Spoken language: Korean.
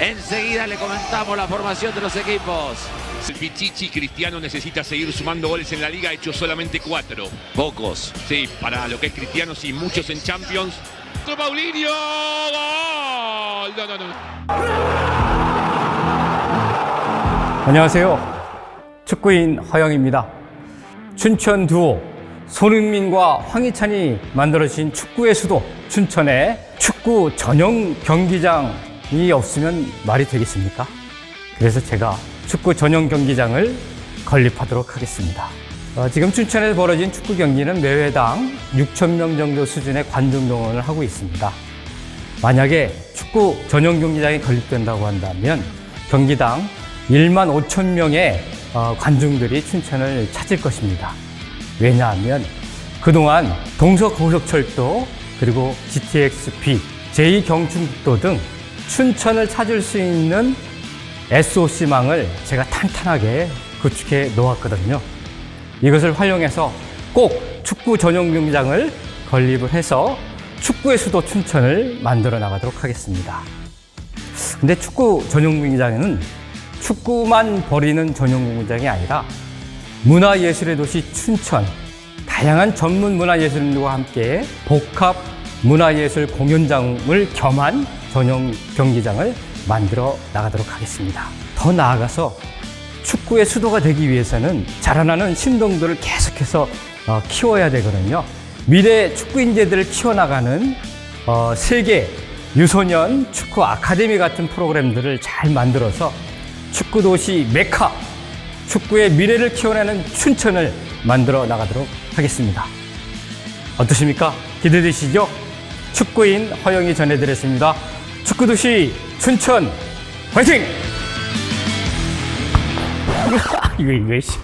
Enseguida le comentamos la formación de los equipos. El Pichichi Cristiano necesita seguir sumando goles en la liga, ha hecho solamente cuatro. Pocos. Sí, para lo que es Cristiano, sí, muchos en Champions. Paulinho, gol. No, no, no. 안녕하세요. 축구인 허영입니다. 춘천 두오 손흥민과 황희찬이 만들어진 축구의 수도 춘천에 축구 전용 경기장 이 없으면 말이 되겠습니까? 그래서 제가 축구 전용 경기장을 건립하도록 하겠습니다. 어, 지금 춘천에서 벌어진 축구 경기는 매회당 6천 명 정도 수준의 관중 동원을 하고 있습니다. 만약에 축구 전용 경기장이 건립된다고 한다면 경기당 1만 5천 명의 어, 관중들이 춘천을 찾을 것입니다. 왜냐하면 그동안 동서고속철도 그리고 GTX-B, 제2경춘국도 등 춘천을 찾을 수 있는 SOC망을 제가 탄탄하게 구축해 놓았거든요. 이것을 활용해서 꼭 축구 전용 경기장을 건립을 해서 축구의 수도 춘천을 만들어 나가도록 하겠습니다. 근데 축구 전용 경기장에는 축구만 벌이는 전용 경기장이 아니라 문화예술의 도시 춘천, 다양한 전문 문화예술인들과 함께 복합 문화예술 공연장을 겸한 전용 경기장을 만들어 나가도록 하겠습니다. 더 나아가서 축구의 수도가 되기 위해서는 자라나는 신동들을 계속해서 어, 키워야 되거든요. 미래 축구 인재들을 키워나가는 어, 세계 유소년 축구 아카데미 같은 프로그램들을 잘 만들어서 축구 도시 메카 축구의 미래를 키워내는 춘천을 만들어 나가도록 하겠습니다. 어떠십니까? 기대되시죠? 축구인 허영이 전해드렸습니다. 축구도시 춘천 화이팅! 이거 이거 씨.